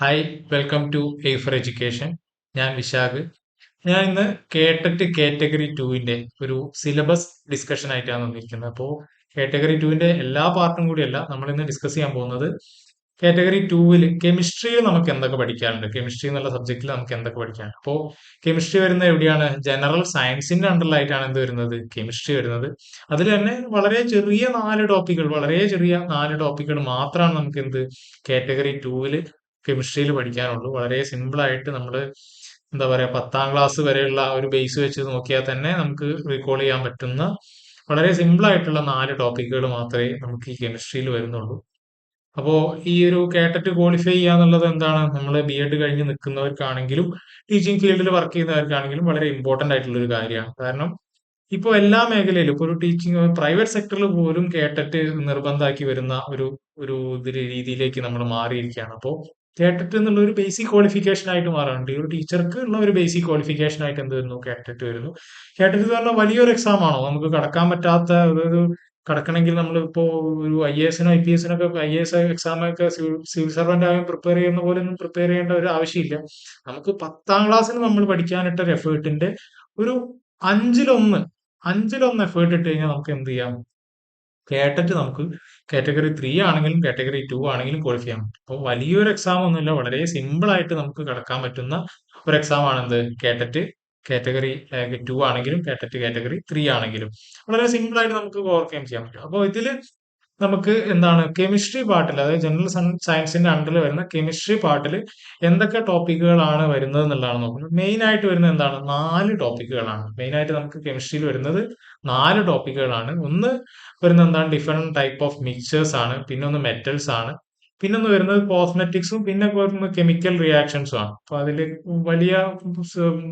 Hi welcome to A four education ഞാൻ വിശാഖ്. ഞാൻ ഇന്ന് കേട്ടറ്റ് കാറ്റഗറി ടുവിന്റെ ഒരു സിലബസ് ഡിസ്കഷൻ ആയിട്ടാണ് വന്നിരിക്കുന്നത്. അപ്പോൾ കാറ്റഗറി ടുവിന്റെ എല്ലാ പാർട്ടും കൂടിയല്ല നമ്മൾ ഇന്ന് ഡിസ്കസ് ചെയ്യാൻ പോകുന്നത് കാറ്റഗറി ടൂവിൽ കെമിസ്ട്രിയിൽ നമുക്ക് എന്തൊക്കെ പഠിക്കാനുണ്ട്? കെമിസ്ട്രി എന്നുള്ള സബ്ജക്റ്റിൽ നമുക്ക് എന്തൊക്കെ പഠിക്കാനുണ്ട്? അപ്പോൾ കെമിസ്ട്രി വരുന്നത് എവിടെയാണ്? ജനറൽ സയൻസിന്റെ അണ്ടറിലായിട്ടാണ് എന്ത് വരുന്നത്? കെമിസ്ട്രി വരുന്നത്. അതിൽ തന്നെ വളരെ ചെറിയ നാല് ടോപ്പിക്കുകൾ വളരെ ചെറിയ നാല് ടോപ്പിക്കുകൾ മാത്രമാണ് നമുക്ക് എന്ത്? കാറ്റഗറി ടൂവിൽ കെമിസ്ട്രിയിൽ പഠിക്കാനുള്ളൂ. വളരെ സിമ്പിളായിട്ട് നമ്മൾ എന്താ പറയുക പത്താം ക്ലാസ് വരെയുള്ള ഒരു ബേസ് വെച്ച് നോക്കിയാൽ തന്നെ നമുക്ക് റീകോൾ ചെയ്യാൻ പറ്റുന്ന വളരെ സിമ്പിളായിട്ടുള്ള നാല് ടോപ്പിക്കുകൾ മാത്രമേ നമുക്ക് ഈ കെമിസ്ട്രിയിൽ വരുന്നുള്ളൂ. അപ്പോൾ ഈ ഒരു കേട്ടറ്റ് ക്വാളിഫൈ ചെയ്യുക എന്നുള്ളത് എന്താണ്? നമ്മൾ ബി എഡ് കഴിഞ്ഞ് നിൽക്കുന്നവർക്കാണെങ്കിലും ടീച്ചിങ് ഫീൽഡിൽ വർക്ക് ചെയ്യുന്നവർക്കാണെങ്കിലും വളരെ ഇമ്പോർട്ടന്റ് ആയിട്ടുള്ള ഒരു കാര്യമാണ്. കാരണം ഇപ്പോൾ എല്ലാ മേഖലയിലും ഇപ്പോൾ ഒരു ടീച്ചിങ് പ്രൈവറ്റ് സെക്ടറിൽ പോലും കേട്ടറ്റ് നിർബന്ധമാക്കി വരുന്ന ഒരു ഒരു രീതിയിലേക്ക് നമ്മൾ മാറിയിരിക്കുകയാണ്. അപ്പോൾ കേട്ടറ്റ് എന്നുള്ള ഒരു ബേസിക് ക്വാളിഫിക്കേഷൻ ആയിട്ട് മാറാറുണ്ട്. ഈ ഒരു ടീച്ചർക്ക് ഉള്ള ഒരു ബേസിക് ക്വാളിഫിക്കേഷൻ ആയിട്ട് എന്ത് വരുന്നു? കേട്ടിട്ട് വരുന്നു. കേട്ടിട്ട് എന്ന് പറഞ്ഞാൽ വലിയൊരു എക്സാം ആണോ? നമുക്ക് കടക്കാൻ പറ്റാത്ത ഒരു കടക്കണമെങ്കിൽ നമ്മളിപ്പോ ഒരു ഐ എ എസിനോ ഐ പി എസിനൊക്കെ ഐ എസ് എക്സാം ഒക്കെ സിവിൽ സർവന്റ് ആകും പ്രിപ്പയർ ചെയ്യുന്ന പോലെ ഒന്നും പ്രിപ്പയർ ചെയ്യേണ്ട ഒരു ആവശ്യമില്ല. നമുക്ക് പത്താം ക്ലാസ്സിൽ നമ്മൾ പഠിക്കാനിട്ട ഒരു എഫേർട്ടിന്റെ ഒരു അഞ്ചിലൊന്ന് അഞ്ചിലൊന്ന് എഫേർട്ട് ഇട്ട് കഴിഞ്ഞാൽ നമുക്ക് എന്ത് ചെയ്യാം? കേട്ടിട്ട് നമുക്ക് കാറ്റഗറി ത്രീ ആണെങ്കിലും കാറ്റഗറി ടു ആണെങ്കിലും ക്വാളിഫൈ പറ്റും. അപ്പോൾ വലിയൊരു എക്സാം ഒന്നുമില്ല. വളരെ സിമ്പിൾ ആയിട്ട് നമുക്ക് കടക്കാൻ പറ്റുന്ന ഒരു എക്സാം ആണ് എന്ത് കേട്ടറ്റ് കാറ്റഗറി ടു ആണെങ്കിലും കാറ്ററ്റ് കാറ്റഗറി ത്രീ ആണെങ്കിലും. വളരെ സിമ്പിൾ ആയിട്ട് നമുക്ക് ഓവർകം ചെയ്യാൻ പറ്റും. അപ്പോൾ ഇതിൽ നമുക്ക് എന്താണ് കെമിസ്ട്രി പാർട്ടിൽ അതായത് ജനറൽ സയൻസിന്റെ അണ്ടറിൽ വരുന്ന കെമിസ്ട്രി പാർട്ടിൽ എന്തൊക്കെ ടോപ്പിക്കുകളാണ് വരുന്നത് എന്നുള്ളതാണ് നോക്കുന്നത്. മെയിൻ ആയിട്ട് വരുന്നത് എന്താണ്? നാല് ടോപ്പിക്കുകളാണ് മെയിൻ ആയിട്ട് നമുക്ക് കെമിസ്ട്രിയിൽ വരുന്നത് നാല് ടോപ്പിക്കുകളാണ് ഒന്ന് വരുന്ന എന്താണ്? ഡിഫറെന്റ് ടൈപ്പ് ഓഫ് മിക്സേഴ്സ് ആണ്. പിന്നെ ഒന്ന് മെറ്റൽസ് ആണ്. പിന്നെ ഒന്ന് വരുന്നത് കോസ്മെറ്റിക്സും പിന്നെ വരുന്നത് കെമിക്കൽ റിയാക്ഷൻസും ആണ്. അപ്പൊ അതിൽ വലിയ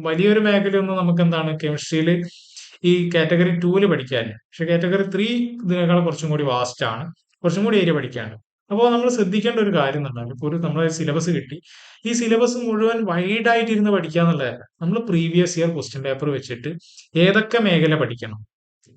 വലിയൊരു മേഖലയൊന്നും നമുക്ക് എന്താണ്? കെമിസ്ട്രിയിൽ ഈ കാറ്റഗറി ടൂൽ പഠിക്കാൻ പക്ഷെ കാറ്റഗറി ത്രീ ഇതിനേക്കാൾ കുറച്ചും കൂടി വാസ്റ്റ് ആണ്. കുറച്ചും കൂടി ഏരിയ പഠിക്കാണ് അപ്പോൾ നമ്മൾ ശ്രദ്ധിക്കേണ്ട ഒരു കാര്യം എന്താണ് ഇപ്പോൾ ഒരു നമ്മളെ സിലബസ് കിട്ടി. ഈ സിലബസ് മുഴുവൻ വൈഡ് ആയിട്ട് ഇരുന്ന് പഠിക്കുക എന്നുള്ളതല്ല. നമ്മൾ പ്രീവിയസ് ഇയർ ക്വസ്റ്റ്യൻ പേപ്പർ വെച്ചിട്ട് ഏതൊക്കെ മേഖല പഠിക്കണം?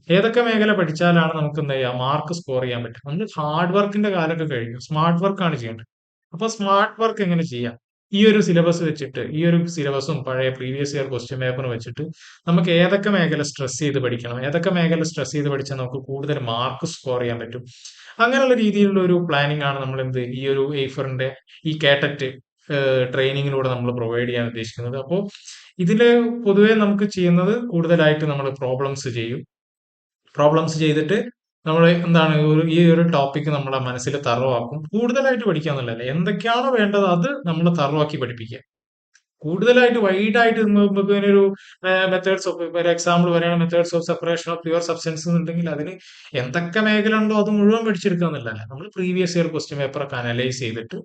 ഏതൊക്കെ മേഖല പഠിച്ചാലാണ് നമുക്ക് എന്താ ചെയ്യുക മാർക്ക് സ്കോർ ചെയ്യാൻ പറ്റും. നമ്മൾ ഹാർഡ് വർക്കിന്റെ കാലമൊക്കെ കഴിഞ്ഞു. സ്മാർട്ട് വർക്കാണ് ചെയ്യേണ്ടത്. അപ്പൊ സ്മാർട്ട് വർക്ക് എങ്ങനെ ചെയ്യാം? ഈ ഒരു സിലബസ് വെച്ചിട്ട് ഈ ഒരു സിലബസും പഴയ പ്രീവിയസ് ഇയർ ക്വസ്റ്റ്യൻ പേപ്പറും വെച്ചിട്ട് നമുക്ക് ഏതൊക്കെ മേഖല സ്ട്രെസ് ചെയ്ത് പഠിക്കണം? ഏതൊക്കെ മേഖല സ്ട്രെസ് ചെയ്ത് പഠിച്ചാൽ നമുക്ക് കൂടുതൽ മാർക്ക് സ്കോർ ചെയ്യാൻ പറ്റും? അങ്ങനെയുള്ള രീതിയിലുള്ള ഒരു പ്ലാനിങ് ആണ് നമ്മൾ എന്ത് ഈ ഒരു എയ്ഫറിന്റെ ഈ കേട്ടറ്റ് ട്രെയിനിങ്ങിലൂടെ നമ്മൾ പ്രൊവൈഡ് ചെയ്യാൻ ഉദ്ദേശിക്കുന്നത്. അപ്പോൾ ഇതിൽ പൊതുവേ നമുക്ക് ചെയ്യുന്നത് കൂടുതലായിട്ട് നമ്മൾ പ്രോബ്ലംസ് ചെയ്യും. പ്രോബ്ലംസ് ചെയ്തിട്ട് നമ്മൾ എന്താണ് ഒരു ഈ ഒരു ടോപ്പിക് നമ്മളെ മനസ്സിൽ തറവാക്കും. കൂടുതലായിട്ട് പഠിക്കുക എന്നുള്ളതല്ല എന്തൊക്കെയാണോ വേണ്ടത് അത് നമ്മൾ തറവാക്കി പഠിപ്പിക്കുക. കൂടുതലായിട്ട് വൈഡായിട്ട് ഒരു മെത്തേഡ്സ് ഓഫ് ഒരു എക്സാമ്പിൾ പറയുകയാണ് methods of separation of pure substance എന്നുണ്ടെങ്കിൽ അതിന് എന്തൊക്കെ മേഖല ഉണ്ടോ അത് മുഴുവൻ പഠിച്ചെടുക്കുക എന്നുള്ളതല്ല നമ്മൾ പ്രീവിയസ് ഇയർ ക്വസ്റ്റ്യൻ പേപ്പർ ഒക്കെ അനലൈസ് ചെയ്തിട്ട്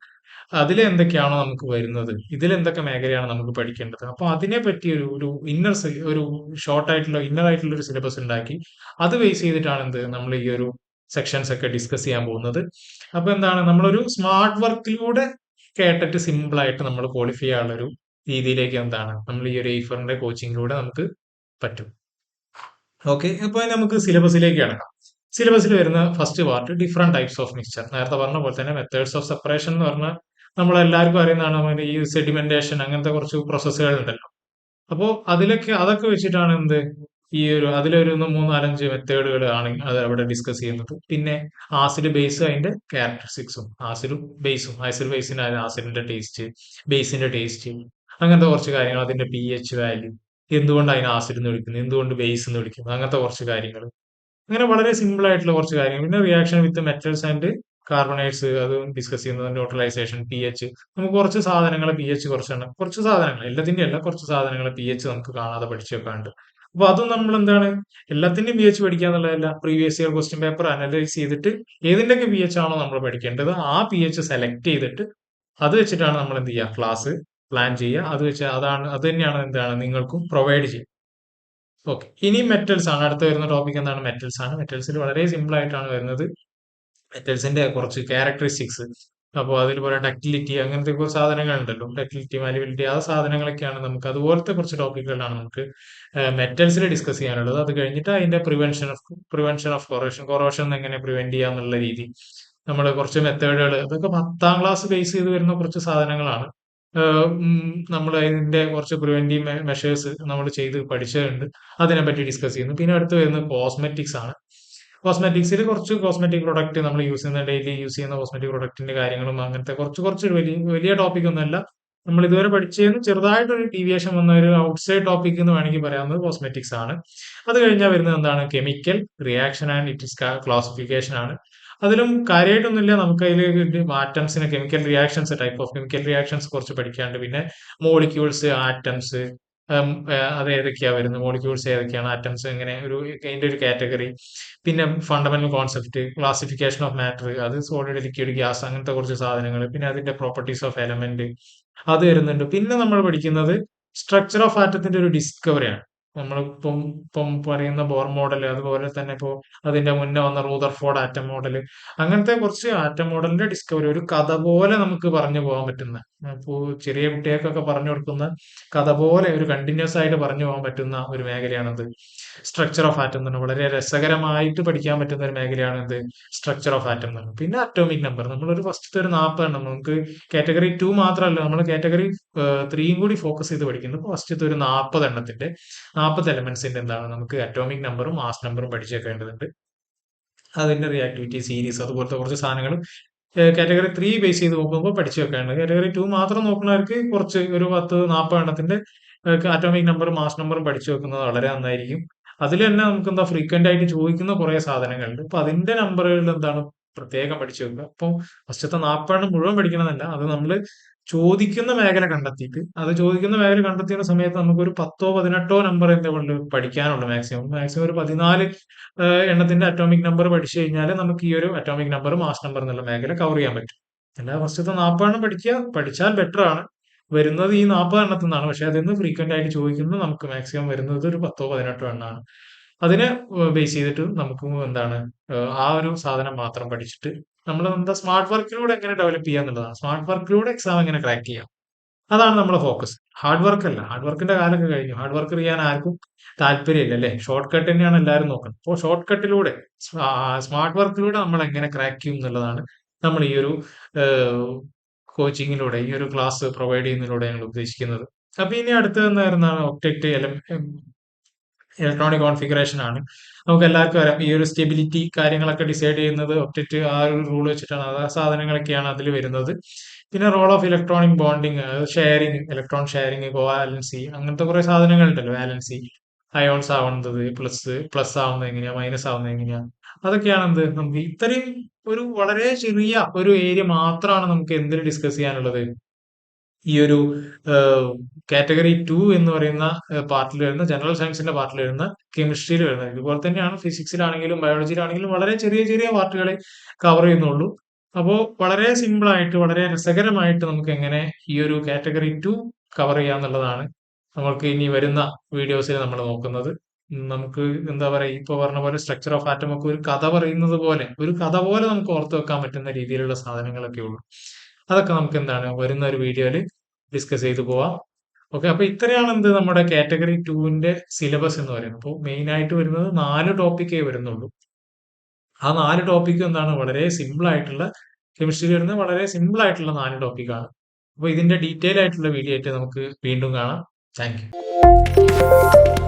അതിൽ എന്തൊക്കെയാണോ നമുക്ക് വരുന്നത്? ഇതിൽ എന്തൊക്കെ മേഖലയാണ് നമുക്ക് പഠിക്കേണ്ടത്? അപ്പൊ അതിനെ പറ്റി ഒരു ഒരു ഇന്നർ ഒരു ഷോർട്ട് ആയിട്ടുള്ള ഇന്നർ ആയിട്ടുള്ള ഒരു സിലബസ് ഉണ്ടാക്കി അത് ബേസ് ചെയ്തിട്ടാണ് എന്ത് നമ്മൾ ഈ ഒരു സെക്ഷൻസ് ഒക്കെ ഡിസ്കസ് ചെയ്യാൻ പോകുന്നത്. അപ്പൊ എന്താണ്? നമ്മളൊരു സ്മാർട്ട് വർക്കിലൂടെ കേട്ടിട്ട് സിമ്പിൾ ആയിട്ട് നമ്മൾ ക്വാളിഫൈ ചെയ്യാനുള്ള ഒരു രീതിയിലേക്ക് എന്താണ്? നമ്മൾ ഈ ഒരു എയ്ഫറിന്റെ കോച്ചിങ്ങിലൂടെ നമുക്ക് പറ്റും. ഓക്കെ അപ്പൊ നമുക്ക് സിലബസിലേക്ക് കിടക്കാം. സിലബസിൽ വരുന്ന first part different types of mixture നേരത്തെ പറഞ്ഞ പോലെ തന്നെ മെത്തേഡ്സ് ഓഫ് സെപ്പറേഷൻ എന്ന് പറഞ്ഞാൽ നമ്മളെല്ലാവർക്കും അറിയുന്നതാണ് ഈ സെഡിമെന്റേഷൻ അങ്ങനത്തെ കുറച്ച് പ്രോസസ്സുകൾ ഉണ്ടല്ലോ. അപ്പോൾ അതിലൊക്കെ അതൊക്കെ വെച്ചിട്ടാണ് എന്ത്? ഈ ഒരു അതിലൊരു മൂന്നാലഞ്ച് മെത്തേഡുകൾ ആണ് അത് അവിടെ ഡിസ്കസ് ചെയ്യുന്നത്. പിന്നെ ആസിഡ് ബേസ് അതിന്റെ ക്യാരക്ടറിസ്റ്റിക്സും ആസിഡും ബേസും ആസിഡ് ബേസിന് ആസിഡിന്റെ ടേസ്റ്റ് ബേസിന്റെ ടേസ്റ്റ് അങ്ങനത്തെ കുറച്ച് കാര്യങ്ങൾ. അതിന്റെ പി എച്ച് വാല്യൂ എന്തുകൊണ്ട് അതിന് ആസിഡ് എന്ന് വിളിക്കുന്നു എന്തുകൊണ്ട് ബേസ് എന്ന് വിളിക്കുന്നത് അങ്ങനത്തെ കുറച്ച് കാര്യങ്ങൾ അങ്ങനെ വളരെ സിമ്പിൾ ആയിട്ടുള്ള കുറച്ച് കാര്യങ്ങൾ. പിന്നെ reaction with metals and carbonates അത് ഡിസ്കസ് ചെയ്യുന്നത് ന്യൂട്രലൈസേഷൻ പി എച്ച് നമുക്ക് കുറച്ച് സാധനങ്ങൾ പി എച്ച് കുറച്ചാണ്. കുറച്ച് സാധനങ്ങൾ എല്ലാത്തിന്റെ അല്ല കുറച്ച് സാധനങ്ങൾ പി എച്ച് നമുക്ക് കാണാതെ പഠിച്ചൊക്കെ ഉണ്ട് അപ്പൊ അതും നമ്മൾ എന്താണ്? എല്ലാത്തിന്റെയും പി എച്ച് പഠിക്കുക എന്നുള്ളതല്ല previous year question paper analyse ചെയ്തിട്ട് ഏതിന്റെയൊക്കെ പി എച്ച് ആണോ നമ്മൾ പഠിക്കേണ്ടത് ആ പി എച്ച് സെലക്ട് ചെയ്തിട്ട് അത് വെച്ചിട്ടാണ് നമ്മൾ എന്ത് ചെയ്യുക? ക്ലാസ് പ്ലാൻ ചെയ്യുക. അത് വെച്ച് അതാണ് അത് തന്നെയാണ് എന്താണ് നിങ്ങൾക്കും പ്രൊവൈഡ് ചെയ്യുക. ഓക്കെ ഇനി മെറ്റൽസ് ആണ്. അടുത്ത വരുന്ന ടോപ്പിക് എന്താണ്? മെറ്റൽസ് ആണ്. മെറ്റൽസിൽ വളരെ സിമ്പിൾ ആയിട്ടാണ് വരുന്നത്. മെറ്റൽസിന്റെ കുറച്ച് ക്യാരക്ടറിസ്റ്റിക്സ് അപ്പോൾ അതിൽ പോലെ ഡക്റ്റിലിറ്റി അങ്ങനത്തെ കുറച്ച് സാധനങ്ങൾ ഉണ്ടല്ലോ ഡക്റ്റിലിറ്റി മാലിബിലിറ്റി ആ സാധനങ്ങളൊക്കെയാണ് നമുക്ക് അതുപോലത്തെ കുറച്ച് ടോപ്പിക്കുകളാണ് നമുക്ക് മെറ്റൽസിൽ ഡിസ്കസ് ചെയ്യാനുള്ളത്. അത് കഴിഞ്ഞിട്ട് അതിന്റെ prevention of prevention of corrosion corrosion എങ്ങനെ പ്രിവെന്റ് ചെയ്യാന്നുള്ള രീതി. നമ്മൾ കുറച്ച് മെത്തേഡുകൾ അതൊക്കെ പത്താം ക്ലാസ് ബേസ് ചെയ്ത് വരുന്ന കുറച്ച് സാധനങ്ങളാണ്. നമ്മൾ അതിന്റെ കുറച്ച് പ്രിവെന്റീവ് മെഷേഴ്സ് നമ്മൾ ചെയ്ത് പഠിച്ചതുണ്ട് അതിനെപ്പറ്റി ഡിസ്കസ് ചെയ്യുന്നു. പിന്നെ അടുത്ത് വരുന്നത് കോസ്മെറ്റിക്സ് ആണ്. കോസ്മെറ്റിക്സിൽ കുറച്ച് കോസ്മെറ്റിക് പ്രൊഡക്റ്റ് നമ്മൾ യൂസ് ചെയ്യുന്ന ഡെയിലി യൂസ് ചെയ്യുന്ന കോസ്മെറ്റിക് പ്രൊഡക്റ്റിന്റെ കാര്യങ്ങളും അങ്ങനത്തെ കുറച്ച് കുറച്ച് വലിയ വലിയ ടോപ്പിക് ഒന്നുമല്ല. നമ്മൾ ഇതുവരെ പഠിച്ചതിന് ചെറുതായിട്ടൊരു ഡീവിയേഷൻ വന്ന ഒരു ഔട്ട്സൈഡ് ടോപ്പിക് എന്ന് വേണമെങ്കിൽ പറയാവുന്നത് കോസ്മെറ്റിക്സ് ആണ്. അത് കഴിഞ്ഞാൽ വരുന്നത് എന്താണ്? Chemical reaction and its classification ആണ്. അതിലും കാര്യമായിട്ടൊന്നുമില്ല നമുക്ക് അതിൽ ആറ്റംസിന് chemical reactions type of chemical reactions കുറച്ച് പഠിക്കാണ്ട് പിന്നെ മോളിക്യൂൾസ് ആറ്റംസ് അത് ഏതൊക്കെയാ വരുന്നത്? മോളിക്യൂൾസ് ഏതൊക്കെയാണ്? ആറ്റംസ് ഇങ്ങനെ ഒരു അതിന്റെ ഒരു കാറ്റഗറി പിന്നെ fundamental concept classification of matter അത് സോളിഡ് ലിക്വിഡ് ഗ്യാസ് അങ്ങനത്തെ കുറച്ച് സാധനങ്ങൾ. പിന്നെ അതിന്റെ പ്രോപ്പർട്ടീസ് ഓഫ് എലമെന്റ് അത് വരുന്നുണ്ട്. പിന്നെ നമ്മൾ പഠിക്കുന്നത് സ്ട്രക്ചർ ഓഫ് ആറ്റത്തിന്റെ ഒരു ഡിസ്കവറിയാണ് നമ്മൾ ഇപ്പം പറയുന്ന ബോർ മോഡൽ അതുപോലെ തന്നെ ഇപ്പോൾ അതിന്റെ മുന്നേ വന്ന റൂദർഫോർഡ് ആറ്റം മോഡൽ അങ്ങനത്തെ കുറച്ച് ആറ്റം മോഡലിന്റെ ഡിസ്കവറി ഒരു കഥ പോലെ നമുക്ക് പറഞ്ഞു പോകാൻ പറ്റുന്ന ഇപ്പോൾ ചെറിയ കുട്ടികൾക്കൊക്കെ പറഞ്ഞു കൊടുക്കുന്ന കഥ പോലെ ഒരു കണ്ടിന്യൂസ് ആയിട്ട് പറഞ്ഞു പോകാൻ പറ്റുന്ന ഒരു മേഖലയാണിത്. സ്ട്രക്ചർ ഓഫ് ആറ്റം എന്ന് വളരെ രസകരമായിട്ട് പഠിക്കാൻ പറ്റുന്ന ഒരു മേഖലയാണ് ഇത് സ്ട്രക്ചർ ഓഫ് ആറ്റം എന്ന് പറഞ്ഞു പിന്നെ അറ്റോമിക് നമ്പർ നമ്മൾ ഒരു ഫസ്റ്റ് ഒരു നാൽപ്പതെണ്ണം നമുക്ക് കാറ്റഗറി ടു മാത്രമല്ല നമ്മൾ കാറ്റഗറി ത്രീയും കൂടി ഫോക്കസ് ചെയ്ത് പഠിക്കുന്നത് ഫസ്റ്റത്തെ ഒരു നാൽപ്പത് എണ്ണത്തിന്റെ നാൽപ്പത് എലമെന്റ്സിന്റെ എന്താണ് നമുക്ക് അറ്റോമിക് നമ്പറും മാസ് നമ്പറും പഠിച്ചേക്കേണ്ടതുണ്ട്. അതിന്റെ റിയാക്ടിവിറ്റി സീരീസ് അതുപോലത്തെ കുറച്ച് സാധനങ്ങൾ കാറ്റഗറി ത്രീ ബേസ് ചെയ്ത് നോക്കുമ്പോൾ പഠിച്ചു വെക്കാനുണ്ട് കാറ്റഗറി ടു മാത്രം നോക്കുന്നവർക്ക് കുറച്ച് ഒരു പത്ത് നാൽപ്പത് എണ്ണത്തിന്റെ അറ്റോമിക് നമ്പറും മാസ് നമ്പറും പഠിച്ചു വെക്കുന്നത് വളരെ നന്നായിരിക്കും. അതിൽ തന്നെ നമുക്ക് എന്താ ഫ്രീക്വന്റ് ആയിട്ട് ചോദിക്കുന്ന കുറെ സാധനങ്ങളുണ്ട്. അപ്പൊ അതിന്റെ നമ്പറുകളിൽ എന്താണ് പ്രത്യേകം പഠിച്ചു വെക്കുക? അപ്പോൾ ഫസ്റ്റത്തെ നാൽപ്പതെണ്ണം മുഴുവൻ പഠിക്കണമെന്നല്ല. അത് നമ്മൾ ചോദിക്കുന്ന മേഖല കണ്ടെത്തിയിട്ട് അത് ചോദിക്കുന്ന മേഖല കണ്ടെത്തിയ സമയത്ത് നമുക്ക് ഒരു പത്തോ പതിനെട്ടോ നമ്പർ എന്തെങ്കിലും പഠിക്കാനുള്ളൂ മാക്സിമം മാക്സിമം ഒരു പതിനാല് എണ്ണത്തിന്റെ അറ്റോമിക് നമ്പർ പഠിച്ചു കഴിഞ്ഞാൽ നമുക്ക് ഈ ഒരു അറ്റോമിക് നമ്പർ മാസ് നമ്പർ എന്നുള്ള മേഖല കവർ ചെയ്യാൻ പറ്റും. അല്ലാതെ ഫസ്റ്റത്തെ നാൽപ്പതെണ്ണം പഠിക്കുക. പഠിച്ചാൽ ബെറ്റർ ആണ്. വരുന്നത് ഈ നാൽപ്പത് എണ്ണത്തിൽ നിന്നാണ്. പക്ഷെ അതിൽ നിന്ന് ഫ്രീക്വന്റ് ആയിട്ട് ചോദിക്കുന്നത് നമുക്ക് മാക്സിമം വരുന്നത് ഒരു പത്തോ പതിനെട്ടോ എണ്ണമാണ് അതിനെ ബേസ് ചെയ്തിട്ട് നമുക്ക് എന്താണ് ആ ഒരു സാധനം മാത്രം പഠിച്ചിട്ട് നമ്മൾ എന്താ സ്മാർട്ട് വർക്കിലൂടെ എങ്ങനെ ഡെവലപ്പ് ചെയ്യുക എന്നുള്ളതാണ് സ്മാർട്ട് വർക്കിലൂടെ എക്സാം എങ്ങനെ ക്രാക്ക് ചെയ്യാം? അതാണ് നമ്മുടെ ഫോക്കസ് ഹാർഡ് വർക്ക് അല്ല. ഹാർഡ് വർക്കിന്റെ കാലമൊക്കെ കഴിഞ്ഞു. ഹാർഡ് വർക്ക് ചെയ്യാൻ ആർക്കും താല്പര്യമില്ല അല്ലേ? ഷോർട്ട് കട്ട് തന്നെയാണ് എല്ലാവരും നോക്കുന്നത്. അപ്പോൾ ഷോർട്ട് കട്ടിലൂടെ സ്മാർട്ട് വർക്കിലൂടെ നമ്മൾ എങ്ങനെ ക്രാക്ക് ചെയ്യും എന്നുള്ളതാണ് നമ്മൾ ഈ ഒരു കോച്ചിങ്ങിലൂടെ ഈ ഒരു ക്ലാസ് പ്രൊവൈഡ് ചെയ്യുന്നതിലൂടെ ഞങ്ങൾ ഉദ്ദേശിക്കുന്നത്. അപ്പൊ ഇനി അടുത്തത് ഒക്ടെറ്റ് ഒക്ടക്ട് ഇലക്ട്രോണിക് കോൺഫിഗറേഷൻ ആണ്. നമുക്ക് എല്ലാവർക്കും അറിയാം ഈ ഒരു സ്റ്റെബിലിറ്റി കാര്യങ്ങളൊക്കെ ഡിസൈഡ് ചെയ്യുന്നത് ഒപ്റ്റിറ്റ് ആ ഒരു റൂൾ വെച്ചിട്ടാണ് ആ സാധനങ്ങളൊക്കെയാണ് അതിൽ വരുന്നത്. പിന്നെ role of electronic bonding sharing electron sharing covalency അങ്ങനത്തെ കുറെ സാധനങ്ങളുണ്ടല്ലോ വാലൻസി അയോൺസ് ആവുന്നത് പ്ലസ് പ്ലസ് ആവുന്നത് എങ്ങനെയാ മൈനസ് ആവുന്നത് എങ്ങനെയാ അതൊക്കെയാണ് എന്ത് നമുക്ക് ഇത്രയും ഒരു വളരെ ചെറിയ ഒരു ഏരിയ മാത്രമാണ് നമുക്ക് എന്തിൽ ഡിസ്കസ് ചെയ്യാനുള്ളത്? ഈ ഒരു കാറ്റഗറി ടു എന്ന് പറയുന്ന പാർട്ടിൽ വരുന്ന ജനറൽ സയൻസിന്റെ പാർട്ടിൽ വരുന്ന കെമിസ്ട്രിയിൽ വരുന്നത് ഇതുപോലെ തന്നെയാണ് ഫിസിക്സിലാണെങ്കിലും ബയോളജിയിലാണെങ്കിലും വളരെ ചെറിയ ചെറിയ പാർട്ടുകളെ കവർ ചെയ്യുന്നുള്ളൂ. അപ്പോൾ വളരെ സിമ്പിൾ ആയിട്ട് വളരെ രസകരമായിട്ട് നമുക്ക് എങ്ങനെ ഈ ഒരു കാറ്റഗറി ടു കവർ ചെയ്യാന്നുള്ളതാണ് നമ്മൾക്ക് ഇനി വരുന്ന വീഡിയോസിൽ നമ്മൾ നോക്കുന്നത്. നമുക്ക് എന്താ പറയുക ഇപ്പോൾ പറഞ്ഞ പോലെ സ്ട്രക്ചർ ഓഫ് ആറ്റം ഒക്കെ ഒരു കഥ പറയുന്നത് പോലെ ഒരു കഥ പോലെ നമുക്ക് ഓർത്ത് വെക്കാൻ പറ്റുന്ന രീതിയിലുള്ള സാധനങ്ങളൊക്കെ ഉള്ളൂ അതൊക്കെ നമുക്ക് എന്താണ് വരുന്ന ഒരു വീഡിയോയിൽ ഡിസ്കസ് ചെയ്തു പോവാം. ഓക്കെ അപ്പൊ ഇത്രയാണ് എന്ത് നമ്മുടെ കാറ്റഗറി ടുവിന്റെ സിലബസ് എന്ന് പറയുന്നത്. അപ്പോൾ മെയിൻ ആയിട്ട് വരുന്നത് നാല് ടോപ്പിക്കേ വരുന്നുള്ളൂ. ആ നാല് ടോപ്പിക് എന്താണ് വളരെ സിമ്പിൾ ആയിട്ടുള്ള കെമിസ്ട്രി വരുന്ന വളരെ സിമ്പിൾ ആയിട്ടുള്ള നാല് ടോപ്പിക്കാണ് അപ്പോൾ ഇതിന്റെ ഡീറ്റെയിൽ ആയിട്ടുള്ള വീഡിയോ ആയിട്ട് നമുക്ക് വീണ്ടും കാണാം. താങ്ക്